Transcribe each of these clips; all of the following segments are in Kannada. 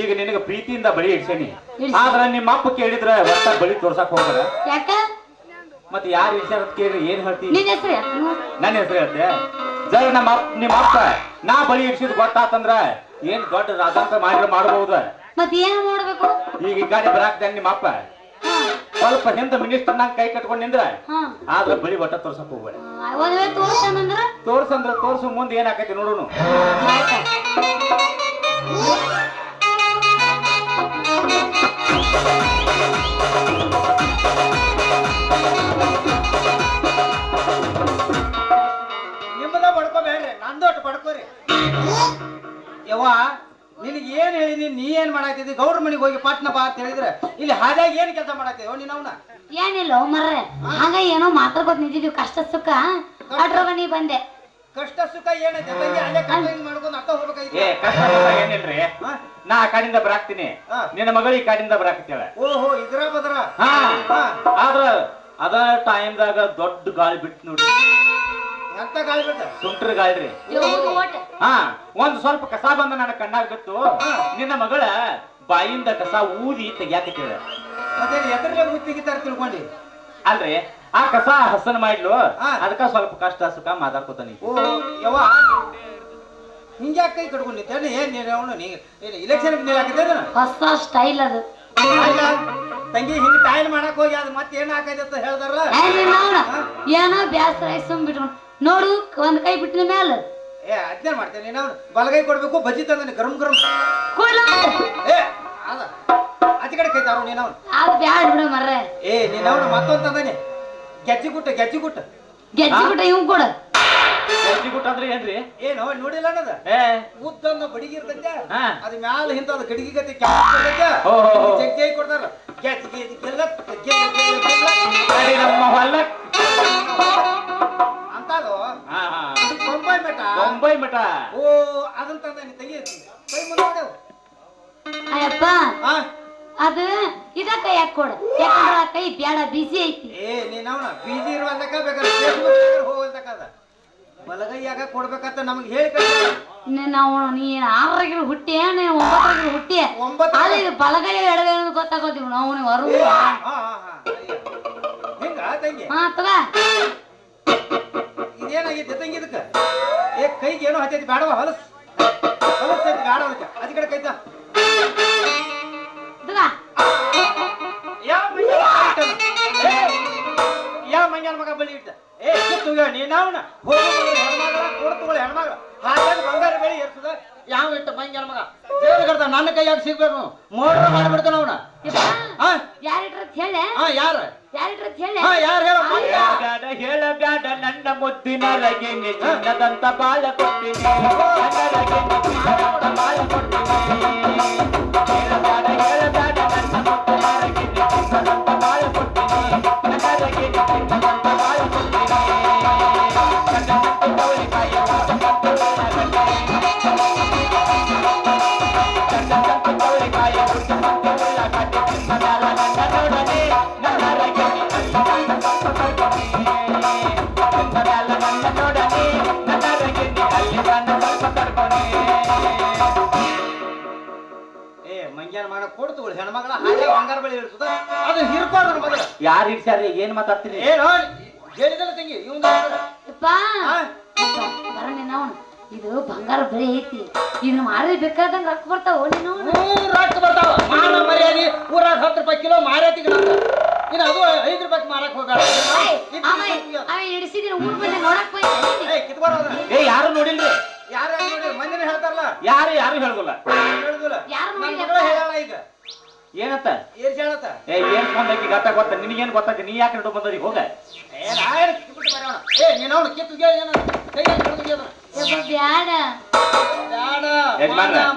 ಈಗ ನಿನಗೆ ಪ್ರೀತಿಯಿಂದ ಬಳಿ ಇಡ್ಸೇನಿ. ಆದ್ರೆ ನಿಮ್ಮ ಅಪ್ಪ ಕೇಳಿದ್ರ ಒಟ್ಟ ಬಳಿ ತೋರ್ಸಕ್ ಹೋಗ ಯಾಕ? ಮತ್ತೆ ಯಾರು ಇಡ್ಸ್ಯಾರ ಅಂತ ಕೇಳಿ ಏನ್ ಹೇಳ್ತೀನಿ ನಿನ್ನ ಹೆಸರು ನನ್ನ ಹೆಸರು ಹೇಳ್ತೆ. ಜರ ನಮ್ಮ ಅಪ್ಪ ನಿಮ್ಮ ಅಪ್ಪ ನಾ ಬಳಿ ಇಡ್ಸಿದ್ ಗೊತ್ತಾತಂದ್ರ ಏನ್ ದೊಡ್ಡ ರಾಜಾಂತ ಮಾಡಿದ್ರೆ ಮಾಡಬಹುದು ಮತ್ ಏನ್ ಮಾಡ್ಬೇಕು? ಈಗ ಈ ಗಾಡಿ ಬರಾಕ್ತಾನೆ ನಿಮ್ಮ ಅಪ್ಪ. ಸ್ವಲ್ಪ ಹಿಂದ ಮಿನಿಸ್ಟರ್ ನಂಗೆ ಕೈ ಕಟ್ಕೊಂಡ್ ನಿಂದ್ರ ಆದ್ರ ಬಳಿ ಒಟ್ಟ ತೋರ್ಸಕ್ ಹೋಗ್ಬೇಡ. ತೋರ್ಸಂದ್ರ ತೋರ್ಸು ಮುಂದೆ ಏನಾಕೈತಿ ನೋಡುನು. ನಿಮ್ಮದ ಬಡ್ಕೋಬೇಡ್ರಿ ನಂದು ಒಟ್ಟು ಬಡ್ಕೋರಿ. ಯವ್ವ, ನಿನಗೆ ಏನ್ ಹೇಳಿನಿ ನೀ ಏನ್ ಮಾಡಾಕ್ತಿದ್ದಿ ಗೌಡ್ರ ಮನೆಗೆ ಹೋಗಿ ಪಟ್ನ ಬಾ ಅಂತ ಹೇಳಿದ್ರೆ ಇಲ್ಲಿ ಹಾಗಾಗಿ ಏನ್ ಕೆಲಸ ಮಾಡಾಕ್ತಿದ್ಯೋ ನೀನ್ ಅವನ? ಏನಿಲ್ಲ ಮರ್ರೆ. ಹಾಗ ಏನೋ ಮಾತಾಡ್ಕೊತ ನಿಂತಿದ್ವಿ ಕಷ್ಟ ಸುಖ. ಆಡ್ರೋಗ ನೀ ಬಂದೆ. ಕಷ್ಟ ಸುಖ ಏನೈತೆ ತಂಗಿ ಅಲ್ಲೇ ಕಷ್ಟ ಮಾಡ್ಕೊಂಡು ಅರ್ಥ ಹೋಗ್ಬೇಕಾಯ್ತು ಏ ಕಷ್ಟ ಸುಖ ಏನಿಲ್ರಿ? ಹಾ? ನಾ ಆ ಕಾಡಿಂದ ಬರಾಕ್ತೀನಿ. ಹಾ. ನಿನ್ನ ಮಗಳು ಈ ಕಾಡಿಂದ ಬರಾಕತ್ತೇಳ. ಓಹೋ ಇದ್ರ ಬದ್ರ? ಹಾ. ಹಾ. ಆದ್ರ ಅದ ಟೈಮ್ದಾಗ ದೊಡ್ಡ ಗಾಳಿ ಬಿಟ್ಟು ನೋಡಿ ಎಂತ ಗಾಳಿ ಬಿಟ್ಟ? ಸುಂಟ್ರ ಗಾಳಿ ರೀ. ಹಾ ಒಂದ್ ಸ್ವಲ್ಪ ಕಸ ಬಂದ ನನ್ನ ಕಣ್ಣಾಗ ಬಿತ್ತು. ನಿನ್ನ ಮಗಳ ಬಾಯಿಂದ ಕಸ ಊದಿ ತೆಗ್ಯಾಕತ್ತೇಳ. ಮತ್ತೆ ಎದ್ರಲ್ಲೇ ಮುತ್ತಿಗಿತ್ತಾರ ತಿಳ್ಕೊಂಡಿ? ಅಲ್ರಿ. ಆ ಕಸ ಹಸನ್ ಮಾಡ್ಲು. ಹಾ. ಅದಕ್ಕ ಸ್ವಲ್ಪ ಕಷ್ಟ ಸುಖ ಮಾತಾಡ್ಕೊತಾನಿ ಯವ್ವ. ಹಿಂಗ್ಯಾಕ ಕೈ ಕಟ್ಕೊಂಡಿತ್ತೇನು ಏನ್ ನೀನು ಅವನು ನೀ ಇಲೆಕ್ಷನ್ ನಿಲ್ಲಾಕಿದ್ದೇನ ಹೊಸ ಸ್ಟೈಲ್ ಅದು. ಅಲ್ಲ ತಂಗಿ ಹಿಂಗ್ ಟೈಲ್ ಮಾಡಕ್ ಹೋಗಿ ಅದು ಮತ್ತೆ ಏನ್ ಹಾಕೈತೆ ಅಂತ ಅವ್ನ ಏನೋ ಬ್ಯಾಸರ ಆಯ್ತು ಸುಮ್ ಬಿಟ್ಕೊಂಡು ನೋಡು ಒಂದ್ ಕೈ ಬಿಟ್ಟಿನ ಮೇಲೆ ಏ ಅಜ್ಞಾನ ಮಾಡ್ತೇನೆ ನೀನು? ಅವ್ನು ಬಲಗೈ ಕೊಡ್ಬೇಕು ಬಜ್ಜಿ ತಂದಾನೆ ಗರಂ ಗರಂ. ಏ ಅದ. ಆಚೆ ಕಡೆ ಕೈ ತಾರು ನೀನು. ಅವ್ನು ಅದು ಬ್ಯಾಡ ಬಿಡ ಮರ್ರೆ. ಏ ನೀನು ಅವನು ಮತ್ತೊಂದು ತಂದಾನೆ. ಗೆಜ್ಜಿ ಗುಟ್ಟ ಗೆಜ್ಜಿ ಗುಟ್ಟ ಗೆಜ್ಜಿ ಬಿಟ್ಟ ಇವ್ ಕೊಡ. ಗುಟ್ಟ ಅಂದ್ರೆ ಏನ್ರಿ? ಏನು ನೋಡಿಲ್ಲ ಅನ್ನದ. ಏ. ಉದ್ದನ್ನ ಬಡಿಗೆ ಇರ್ತೈತೆ. ಹಾ. ಅದ ಮ್ಯಾಲ ಹಿಂತ ಅದ ಗಡಿಗೆ ಗತಿ ಹೋ, ಹೋ, ಹೋ. ಜಗ್ಗಿ ಕೊಡ್ತಾರ. ಗೆಜ್ಜಿಗೆ ಗೆಜ್ಜಿ ಗೆಲ್ಲ ಗೆಲ್ಲ ಗೆಲ್ಲ ಗೆಲ್ಲ ಸರಿ ನಮ್ಮ ಹೊಲ. ಅಂತದು ಹಾ ಹಾ. ಬೊಂಬಾಯಿ ಮಠ. ಬೊಂಬೈ ಮಠ. ಓ ಅದನ್ನ ನೀ ತೆಗಿ ಕೈ ಮುಂದೆ. ಅಯ್ಯಪ್ಪ. ಹಾ. ಅದು ಇದ ಕೈ ಯಾಕೆ ಕೊಡ? ಯಾಕಂದ್ರ ಆ ಕೈ ಬ್ಯಾಡ ಬಿಸಿ ಐತಿ. ಏ ನೀನ್ ಅವನ ಇರುವಂತಕ ಬೇಕಾದ್ರೆ ಫೇಸ್ಬುಕ್ ಅದ ಬಲಗೈಯಾಗ ಕೊಡ್ಬೇಕಂತ ನಮ್ಗೆ ಹೇಳಿ ಕಳ್ಸ ನಾವು ನೀ ಆರರಾಗಿರು ಹುಟ್ಟಿ ನೀ ಒಂಬತ್ತರಾಗಿರು ಹುಟ್ಟಿ? ಒಂಬತ್ತು ಅಲ್ಲಿ ಇದು ಬಲಗೈ ಎಡಗೈ ಅನ್ನೋದು ಗೊತ್ತಾಗೋದಿವ್ ನಾವು ನೀವು ಹಾ ಹಾ ಹಾ ಹಿಂಗ ತಂಗಿ? ಹಾ ತಗ. ಇದೇನಾಗೈತಿ ತಂಗಿ ಇದಕ್ಕ? ಏ ಕೈಗೆ ಏನೋ ಹತ್ತೈತಿ ಬೇಡವ ಹೊಲಸ್. ಹೊಲಸ್ ಐತಿ ಬೇಡ ಅದಕ್ಕೆ. ಅದ ಕಡೆ ಕೈತ ಬಲಿ ಇಟ್ಟ. ಏ ಕಿತ್ತು ನೀನ್ ಅವನ ಹೋಗಿ ಹೆಣ್ಮಗಳ ಕೊಡ್ ತಗೊಳ್ಳಿ ಹೆಣ್ಮಗಳ. ಹಾಗಾಗಿ ಬಂಗಾರ ಬೆಳಿ ಇರ್ತದ ಯಾವ ಇಟ್ಟ ಮಗ? ದೇವ್ರ ಕರ್ದ ನನ್ನ ಕೈಯಾಗ ಸಿಗ್ಬೇಕು. ಮೋಡ್ರ ಮಾಡ್ಬಿಡ್ತಾನ ಅವನ. ಯಪ್ಪ ಹಾ ಯಾರಿಟ್ರ ಹೇಳೆ. ಹಾ ಯಾರ? ಯಾರಿಟ್ರ ಹೇಳೆ. ಹಾ ಯಾರು ಹೇಳ ಹೇಳಬ್ಯಾಡ ಹೇಳಬ್ಯಾಡ ನನ್ನ ಮುದ್ದಿನ ಲಗಿನಿ ಚಿನ್ನದಂತ ಬಾಳ ಕೊಟ್ಟಿನಿ. ಏ ಮಂಗ್ಯಾನ ಮಾಡ ಕೊಡ್ ತಗೊಳ್ಳಿ. ಹೆಣ್ಮಗಳ ಹಾಗೆ ಬಂಗಾರ ಬೆಳಿ ಇರ್ತದ ಅದು ನನ್ನ ಮಗ ಯಾರು ಇಡ್ಸ್ಯಾರ ಏನ್ ಮಾತಾಡ್ತೀರಿ? ಏನು ಹೇಳಿದಲ್ಲ ತಂಗಿ ಇವಂದ ಇದು ಬಂಗಾರ ಬೆಳೆ ಐತಿ. ಇದನ್ನ ಮಾರಿ ಬೇಕಾದಂಗ ರೊಕ್ಕ ಬರ್ತಾವ ನೀನು? ರೊಕ್ಕ ಬರ್ತಾವ. ಮಾನ ಮರ್ಯಾದಿ ಊರಾಗ ಹತ್ತು ರೂಪಾಯಿ ಕಿಲೋ ಮಾರೈತಿಗೆ ಏನ್ ಹೇಳತ್ತ ಏ ಏನ್ ಬಂದಕ್ಕೆ ಗತ್ತ ಗೊತ್ತ? ನಿನಗೇನ್ ಗೊತ್ತಾಗ ನೀ ಯಾಕೆ ನಡು ಬಂದದಿ ಹೋಗ? ಏ ನಾಯರ್ ಕಿತ್ಬಿಟ್ಟು ಬರೋಣ? ಏ ನೀನು ಅವನು ಕಿತ್ತು ಏನು? ಕೈ ಹಿಡ್ದು ಬ್ಯಾಡ.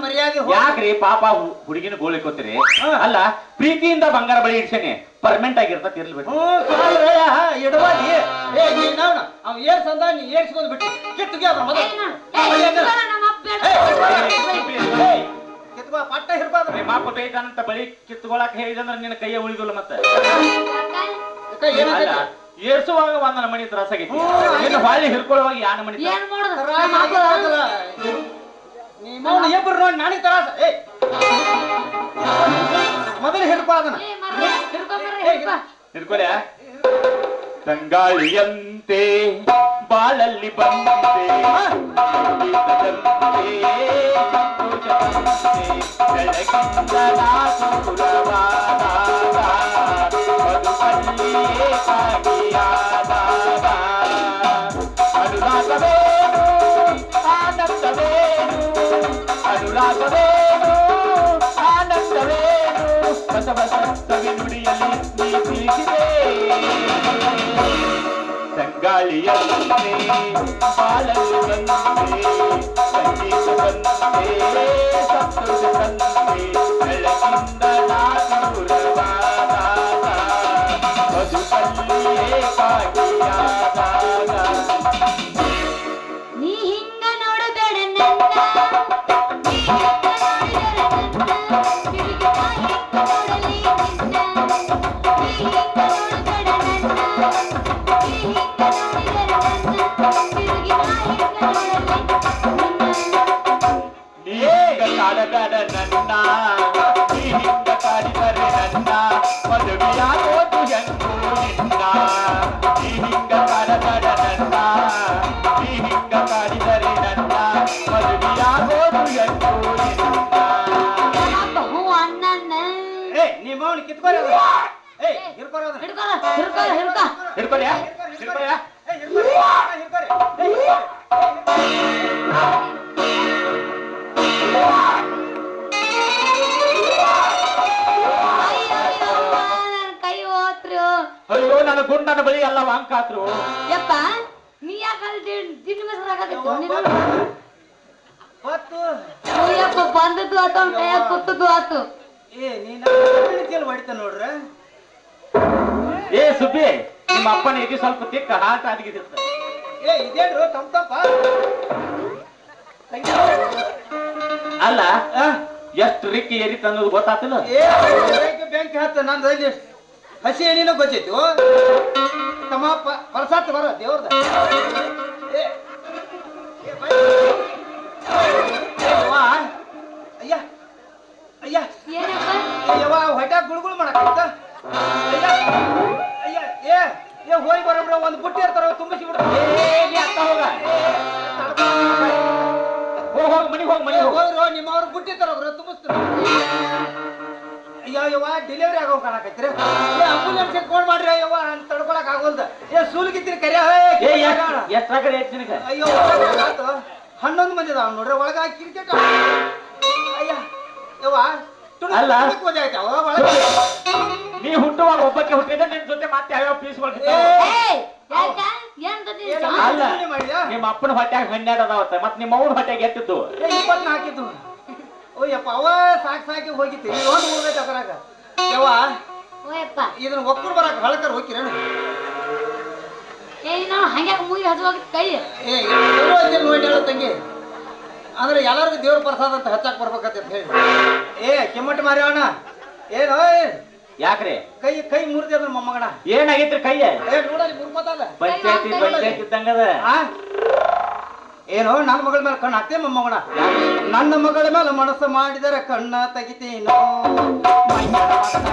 ಮರ್ಯಾದೆ ಯಾಕ್ರಿ ಪಾಪ ಹುಡುಗಿನ ಗೋಳಿ ಕೊತ್ತಿರಿ? ಅಲ್ಲ ಪ್ರೀತಿಯಿಂದ ಬಂಗಾರ ಬಳಿ ಇಡ್ಸೇನೆ. ಪರ್ಮನೆಂಟ್ ಆಗಿರ್ತಾ ಇರ್ಲಿ ಹ್ಞೂ ಸಾಲ್ರಯ್ಯ ಇಡಬಾರಿ ಏ ನೀನು ಅವನ ಅವ್ ಏರ್ಸ್ ಅಂದ ನೀ ಏರ್ಸ್ಕೊಂಡ್ ಬಿಟ್ಟು ಕಿತ್ತುಗೆ ಅದ್ರ ಮೊದಲು ಹಿಡ್ಬಾರ್ದು ಬೇಕಂತ ಬಳಿ ಕಿತ್ಕೊಳಕ್ ಹೇಳಿದಂದ್ರ ನಿನ್ನ ಕೈಯ ಉಳಿದಿಲ್ಲ ಮತ್ತೆ. ಅಲ್ಲ ಏರ್ಸುವಾಗ ಒಂದನ ಮಣಿ ತ್ರಾಸಾಗೈತಿ ನಿನ್ನ ಹೊಳ್ಳಿ ಹಿಡ್ಕೊಳ್ಳುವಾಗ ಯಾನ ಮಣಿ ತ್ರಾಸ? ಏನ್ ಮಾಡುದು? ತ್ರಾಸ ನಮ್ಮ ಅಪ್ಪ ಆಗೈತಲ್ಲ. ಅವ್ನ ಇಬ್ರು ನೋಡಿ ನನಗೆ ತ್ರಾಸ. ಏ. ಹಿಡ್ಕೋ ಅದನ್ನ. ಏ ಮರ ಹಿಡ್ಕೊಂಬರ್ರಿ ಹಿಡ್ಕೊ ಹಿಡ್ಕೊಳ್ಯಾ ತಂಗಾಳಿಯಂತೆ ಬಾಳಲ್ಲಿ ಬಂದಂತೆ ಸಂಗೀತದಂತೆ ಸಂತೋಷದಂತೆ ಬೆಳಗಿಂದ ನಾ ದೂರವಾದಾಗ ತಿಳಿಸಿದೆ ತಂಗಾಳಿಯಂತೆ ಬಾಳಲು ಬಂದೆ ಸಂಗೀತ ಬಂದೆ ಸಂತೋಷ ತಂದೆ ಬೆಳಕಿಂದ ನಾ ದೂರವಾದಾಗ ಬದುಕಲ್ಲಿಯೇ ಕಾಗಿಯಾದಾಗ. ನೀ ಹಿಂಗ ನೋಡಬೇಡ ನನ್ನ ಹಿಂಗ ಕಾಡಿದರೆ ನನ್ನ ಮದುವೆಯಾಗೋದು ಅಣ್ಣನ್ನ ಏ ನಿಮ್ಮ ಅವನು. ಕಿತ್ಕೊರಿ ಏ ಹಿಡ್ಕೊರಿ ಹಿಡ್ಕೊ ಹಿಡ್ಕೊರಿ ಹಿಡ್ಕೊರಿ ಅಯ್ಯೋ ಅಯ್ಯೋ ನನ್ ಕೈ ಹೋತ್ರು. ಅಯ್ಯೋ ನನ್ನ ಗುಂಡನ ಬಳಿ ಎಲ್ಲ ವಾಂಕಾತ್ರು. ಯಪ್ಪ ಬಂದದ್ದು ಆತು ಅವ್ನ ಕೈಯಾಗ ಕೂತದ್ದು ಆತು. ಏ ನೀನು ಹೊಡಿತ ನೋಡ್ರ. ಏ ಸುಬ್ಬಿ ನಿಮ್ಮ ಅಪ್ಪನ ಇದು ಸ್ವಲ್ಪ ತಿಕ್ಕ ಹಾಟ ಏ ಇದೇನ್ರು ತಮ್ ತಪ್ಪ? ಅಲ್ಲ ಆ? ಎಷ್ಟು ರಿಕ್ಕಿ ಏರಿತ್ತು ಅನ್ನೋದು ಗೊತ್ತಾತಿಲ್ಲ? ಏ ಬ್ಯಾಂಕ್ ಬ್ಯಾಂಕ್ ಹತ್ತ ನಂದು ಹಸಿ ಏನೇನೋ ಗೊತ್ತೈತಿ ತಮ್ಮ ಪರ್ಸಾತ್ ಬರ ದೇವ್ರದ. ಅಯ್ಯ ಅಯ್ಯ. ಯವ್ವ ಹೊಟ್ಯಾಗ ಗುಳುಗುಳು ಮಾಡಕ್ಕ ಅಯ್ಯ ಅಯ್ಯ ಏ ಏ ಹೋಗಿ ಬರೋಬ್ರ ಒಂದು ಬುಟ್ಟಿ ಅಯ್ಯೋ ಯವ್ವ ಡೆಲಿವರಿ ಆಗೋ ಕಾಣಕತ್ರಿ ಏ ಆಂಬುಲೆನ್ಸ್ ಫೋನ್ ಮಾಡ್ರಿ ಅಯ್ಯವ್ವ ಅಂತ ತಡ್ಕೊಳಕ್ ಆಗೋಲ್ದ. ಏ ಸೂಲ್ಗಿತ್ತೀರಿ ಕರಿಯ ಏ ಎಷ್ಟ್ರ ಕಡೆ ಐತಿ ನಿನಗೆ? ಅಯ್ಯೋ ಆತು. ಹನ್ನೊಂದು ಮಂದಿ ಅದಾವ ನೋಡ್ರಿ ಒಳಗ ಕ್ರಿಕೆಟ್ ಅಯ್ಯ ಯವ್ವ ಅಲ್ಲ. ನೀ ಹುಟ್ಟುವಾಗ ಒಬ್ಬಕ್ಕೆ ಹುಟ್ಟಿದ್ರೆ ನಿನ್ ಜೊತೆ ಮತ್ತೆ ಯಾವ್ಯಾವ ಪೀಸ್ ಏ, ಯಾಕ? ಏನ್ ಅಲ್ಲ ನಿಮ್ಮ ಅಪ್ಪನ ಹೊಟ್ಟೆಗೆ ಹನ್ನೆರಡು ಅದಾವತ್ತ ಮತ್ತೆ ನಿಮ್ಮ ಅವ್ನ ಹೊಟ್ಟೆಗೆ ಎತ್ತಿದ್ದು? ಏ ಓಯಪ್ಪ ಅವ ಸಾಕ್ ಸಾಕಿ ಹೋಗಿತ್ತು ನೀವು ಒಂದು ಹೋಗ್ಬೇಕು ಅದರಾಗ. ಯವ್ವ ಓಯಪ್ಪ. ಇದನ್ನ ಒಕ್ಕೂರ್ ಬರಕ ಹಳಕರ್ ಹೋಗಿರೇನು ಏ ನಾವು ಹಂಗ್ಯಾಕ ಹದ್ದು ಹೋಗಿ ಕೈ. ಏ ಎಲ್ಲೋ ಅಂತೆ ನೋಡಿ ಹೇಳೋ ತಂಗಿ. ಅಂದ್ರೆ ಎಲ್ಲರಿಗೂ ದೇವ್ರ ಪ್ರಸಾದ ಅಂತ ಹಚ್ಚಾಕ್ ಬರ್ಬೇಕಂತ ಹೇಳಿ. ಏ ಕೆಮ್ಮಟ್ಟು ಮಾರ್ಯವಣ್ಣ ಏನೋ ಏ, ಯಾಕ್ರಿ? ಕೈ ಕೈ ಮುರಿದೆ ಅದ್ರ ಮೊಮ್ಮಗಣ ಏನಾಗೈತ್ರಿ ಕೈ ಏ ನೋಡಲಿ ಮುರ್ಮತದ ಪಂಚಾಯತಿ ಪಂಚಾಯತಿ ಇದ್ದಂಗದ? ಆ? ಏನೋ ನನ್ನ ಮಗಳ ಮೇಲೆ ಕಣ್ಣು ಹಾಕ್ತೇ ಮೊಮ್ಮಗಣ ನನ್ನ ಮಗಳ ಮೇಲೆ ಮನಸ್ಸು ಮಾಡಿದರೆ ಕಣ್ಣ ತೆಗಿತೀನೋ ಮೈಯಾಳ ಮಗನ,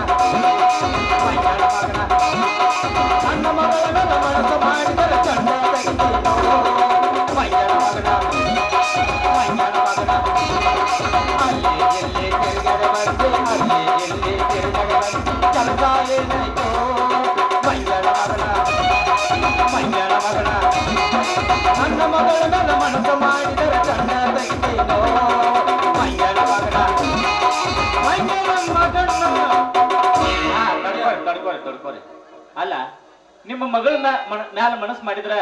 ಮೈಯಾಳ ಮಗನ. ನನ್ನ ಮಗಳ ಮೇಲೆ ಮನಸ್ಸು ಮಾಡಿದರೆ ಕಣ್ಣ ತೆಗಿತೀನೋ ಮೈಯಾಳ ಮಗನ, ಮೈಯಾಳ ಮಗನ. ಅಲ್ಲಿ ಅಲ್ಲ ನಿಮ್ಮ ಮಗಳ ಮ್ಯಾಲ ಮನಸ್ಸು ಮಾಡಿದ್ರ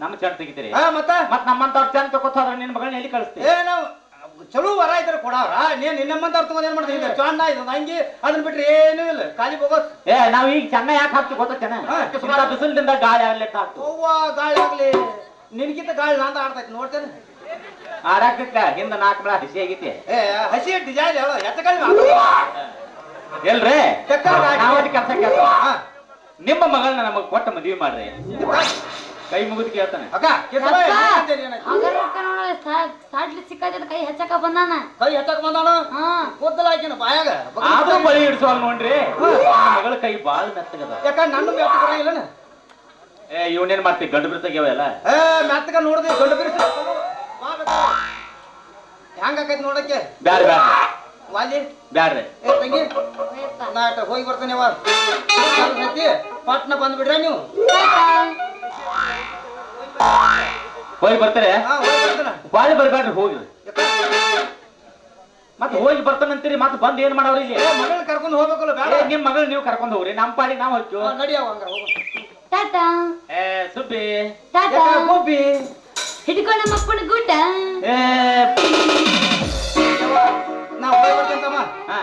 ನಮ್ಮ ಚಂದ ತೆಗಿತೀರಿ. ಹಾ ಮತ್ತ? ಮತ್ ನಮ್ಮಂತವ್ರ ಚಂದ ತಗೋತ ಹೋದ್ರ ನಿನ್ ಮಗಳನ್ನ ಎಲ್ಲಿ ಕಳಿಸ್ತೀವಿ ನಾವು ಚಲೋ ವರ ಇದ್ರೆ ಕೊಡವ್ರ ನೀನ್ ನಿನ್ನಮ್ಮಂತವ್ರ ತಗೊಂಡ್ ಏನ್ ಮಾಡ್ತೀನಿ ಚಂದ ಇದು ನಂಗೆ ಅದನ್ನ ಬಿಟ್ರೆ ಏನು ಇಲ್ಲ. ಖಾಲಿ ಹೋಗೋಸ್ ಏ ನಾವ್ ಈಗ ಚೆನ್ನ ಯಾಕೆ ಹಾಕ್ತಿ ಗೊತ್ತೇನ ಚೆನ್ನ ಇಂಥ ಬಿಸಿಲಿನಿಂದ ಗಾಳಿ ಆಗ್ಲಿ ಅವ್ವ ಗಾಳಿ ಆಗ್ಲಿ. ನಿನ್ಗಿಂತ ಗಾಳಿ ನಾಂದ ಆಡ್ತೈತಿ ನೋಡ್ತೇನೆ. ಆಡಾಕಕ್ಕ ಹಿಂದ ನಾಲ್ಕು ಬಳ ಹಸಿ ಆಗೈತಿ. ಏ ಹಸಿ ಡಿಸೈನ್ ಹೇಳೋ ಎತ್ತ ಕಡಿಮೆ ಎಲ್ರಿ? ಕೆಲ್ಸ ಕೆಲಸ ನಿಮ್ಮ ಮಗಳನ್ನ ನಮಗ್ ಕೊಟ್ಟ ಮದ್ವಿ ಮಾಡ್ರಿ. ಕೈ ಮುಗಿದು ಕೇಳ್ತಾನೆ. ಅಕ್ಕ ಕೇಳ್ತಾನೆ, ಸಾಡ್ಲಿ ಸಿಕ್ಕದ ಕೈ ಹೆಚ್ಚಕ ಬಂದಾನ. ಕೈ ಹತ್ತಕ್ ಬಂದಾನ? ಹಾ. ಕೂದಲ ಹಾಕಿನ ಬಾಯಾಗ? ಆದ್ರೂ ಬಳಿ ಹಿಡಿಸುವಾಗ ನೋಡ್ರಿ. ನನ್ನ ಮಗಳ ಕೈ ಬಾಳ ಮೆತ್ತಗದ. ಯಾಕ ನನ್ನ ಮೆತ್ತಗ ಬರಂಗಿಲ್ಲನ? ಏ ಇವನೇನ್ ಮಾಡ್ತಿ? ಗಂಡು ಬಿಡ್ತಾಗ್ಯಾವ ಎಲ್ಲ? ಏ ಮೆತ್ತಗ ನೋಡ್ದೆ ದೊಡ್ಡ ಬಿರ್ಸ ಹೆಂಗ ಆಕೈತಿ ನೋಡಕ್ಕೆ? ಬ್ಯಾಡ ಬ್ಯಾಡ. ವಾಲಿ? ಬ್ಯಾಡ್ರಿ. ಏ ತಂಗಿ. ನಾ ಅಟ್ಟ ಹೋಗಿ ಬರ್ತೇನೆ ಅವ ಪಟ್ನ ಬಂದ್ಬಿಡ್ರ ನೀವು. ಹೋಗಿ ಬರ್ತಾರೆ? ಹಾ ಹೋಗಿ ಬರ್ತೇನೆ. ಬಾಳಿ ಬರ್ಬ್ಯಾಡ್ರಿ ಹೋಗಿ. ಮತ್ತೆ ಹೋಗಿ ಬರ್ತಾನಂತೀರಿ ಮತ್ತೆ ಬಂದ್ ಏನ್ ಮಾಡವ್ರಿ ಇಲ್ಲಿ? ಏ ಮಗಳನ್ನ ಕರ್ಕೊಂಡು ಹೋಗ್ಬೇಕಲ್ಲ ಬೇಡ ನಿಮ್ ಮಗಳು ನೀವು ಕರ್ಕೊಂಡು ಹೋಗ್ರಿ ನಮ್ಮ ಪಾಡಿ ನಾವು ಹೋಗ್ತೀವಿ. ಹಾ, ನಡಿಯವ್ವ ಹಂಗಾರ ಹೋಗು ಟಾಟಾ. ಏ ಸುಬ್ಬಿ. ಟಾಟಾ. ಯಾಕ ಗೋಪಿ ಹಿಡ್ಕೊಂಡ ಮಕ್ಕಳ ಗುಡ್ಡ. ಏ ನಾ ಹೋಗಿ ಬರ್ತೇನೆ ತಮ್ಮ ಹಾ.